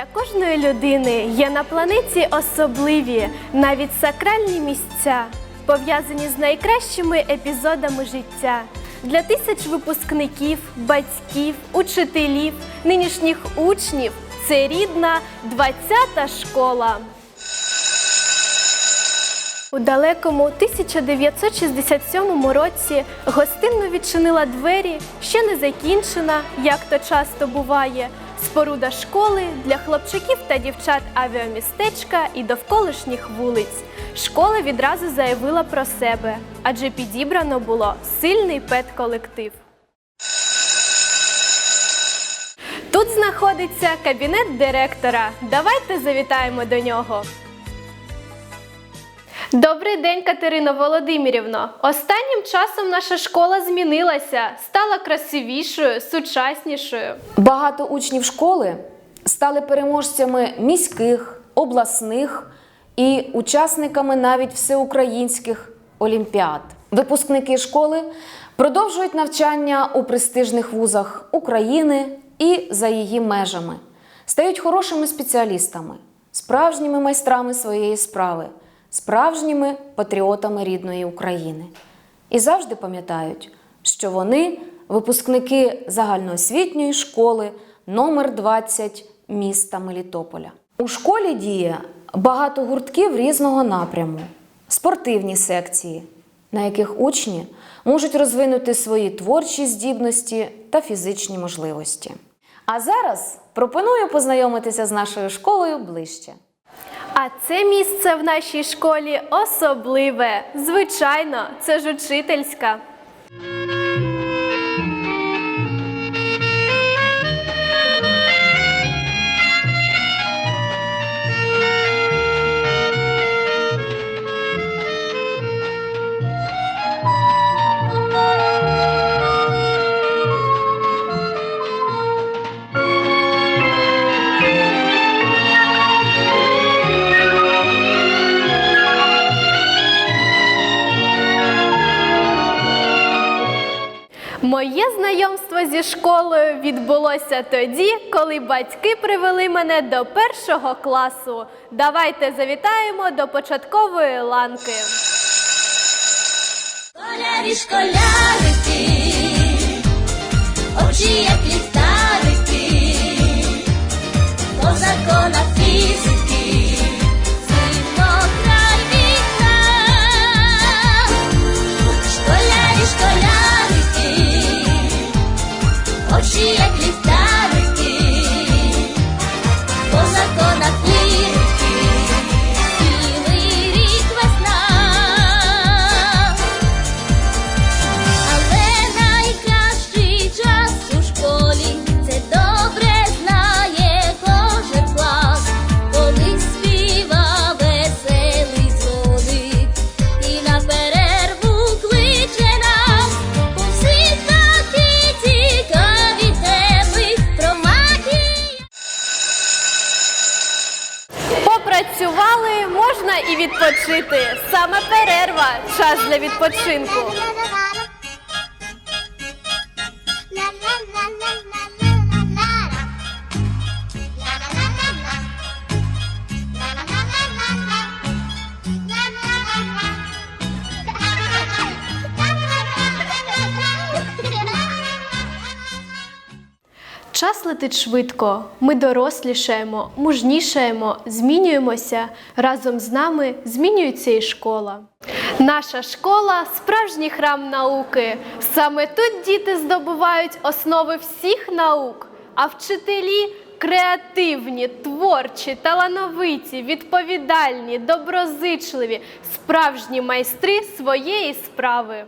Для кожної людини є на планеті особливі, навіть сакральні місця, пов'язані з найкращими епізодами життя. Для тисяч випускників, батьків, учителів, нинішніх учнів це рідна 20-та школа. У далекому 1967 році гостинно відчинила двері, ще не закінчена, як то часто буває, споруда школи для хлопчаків та дівчат авіамістечка і довколишніх вулиць. Школа відразу заявила про себе, адже підібрано було сильний педколектив. Тут знаходиться кабінет директора. Давайте завітаємо до нього. Добрий день, Катерино Володимирівно. Останнім часом наша школа змінилася, стала красивішою, сучаснішою. Багато учнів школи стали переможцями міських, обласних і учасниками навіть всеукраїнських олімпіад. Випускники школи продовжують навчання у престижних вузах України і за її межами, стають хорошими спеціалістами, справжніми майстрами своєї справи, справжніми патріотами рідної України. І завжди пам'ятають, що вони випускники загальноосвітньої школи номер 20 міста Мелітополя. У школі діє багато гуртків різного напряму, спортивні секції, на яких учні можуть розвинути свої творчі здібності та фізичні можливості. А зараз пропоную познайомитися з нашою школою ближче. А це місце в нашій школі особливе. Звичайно, це ж учительська. Моє знайомство зі школою відбулося тоді, коли батьки привели мене до першого класу. Давайте завітаємо до початкової ланки. Школярі, школярики, очі як ліхтарики, по законах Попрацювали, можна і відпочити. Саме перерва час для відпочинку. Час летить швидко. Ми дорослішаємо, мужнішаємо, змінюємося. Разом з нами змінюється і школа. Наша школа справжній храм науки. Саме тут діти здобувають основи всіх наук, а вчителі креативні, творчі, талановиті, відповідальні, доброзичливі, справжні майстри своєї справи.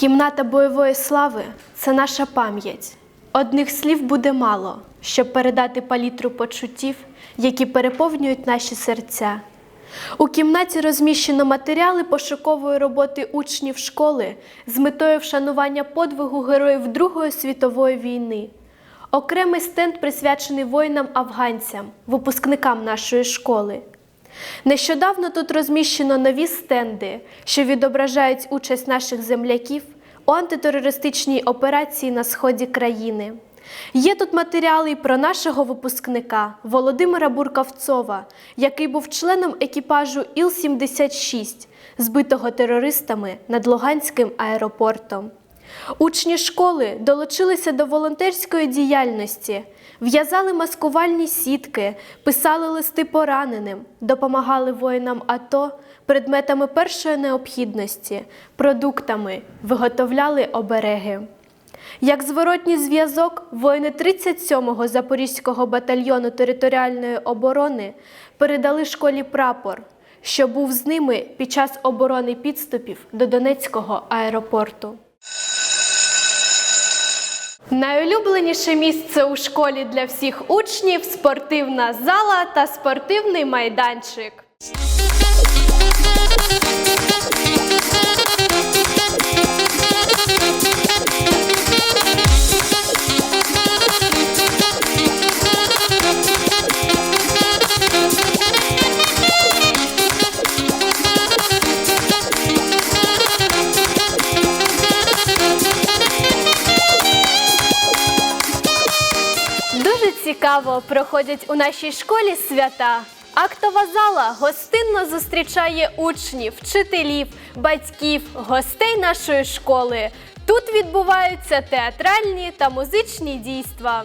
Кімната бойової слави це наша пам'ять. Одних слів буде мало, щоб передати палітру почуттів, які переповнюють наші серця. У кімнаті розміщено матеріали пошукової роботи учнів школи з метою вшанування подвигу героїв Другої світової війни. Окремий стенд присвячений воїнам-афганцям, випускникам нашої школи. Нещодавно тут розміщено нові стенди, що відображають участь наших земляків у антитерористичній операції на сході країни. Є тут матеріали й про нашого випускника Володимира Буркавцова, який був членом екіпажу Іл-76, збитого терористами над Луганським аеропортом. Учні школи долучилися до волонтерської діяльності, в'язали маскувальні сітки, писали листи пораненим, допомагали воїнам АТО предметами першої необхідності, продуктами, виготовляли обереги. Як зворотній зв'язок, воїни 37-го Запорізького батальйону територіальної оборони передали школі прапор, що був з ними під час оборони підступів до Донецького аеропорту. Найулюбленіше місце у школі для всіх учнів спортивна зала та спортивний майданчик. Проходять у нашій школі свята. Актова зала гостинно зустрічає учнів, вчителів, батьків, гостей нашої школи. Тут відбуваються театральні та музичні дійства.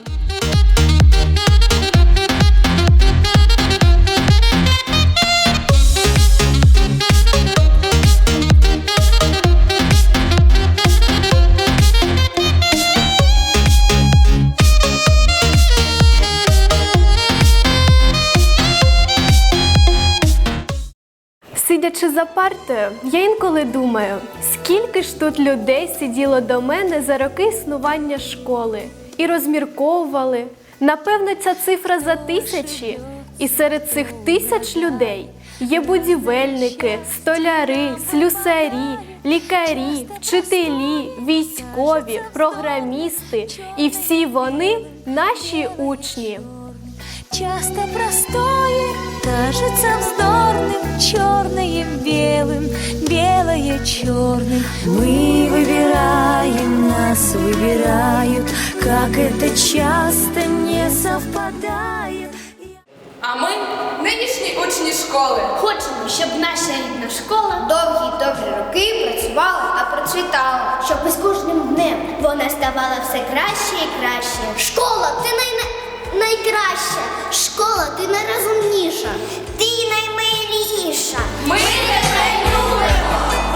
За партою, я інколи думаю, скільки ж тут людей сиділо до мене за роки існування школи і розмірковували. Напевно, ця цифра за тисячі. І серед цих тисяч людей є будівельники, столяри, слюсарі, лікарі, вчителі, військові, програмісти. І всі вони наші учні Часто простое кажется вздорным, черное белым, белое черным. Мы выбираем, нас выбирают, как это часто не совпадает. А ми нинішні учні школи. Хочемо, щоб наша рідна школа довгі довгі роки працювала та процвітала, щоб із кожним днем вона ставала все краще і краще. Школа, ти най... найкраща, школа ти найрозумніша, ти наймиліша. Ми тебе любимо!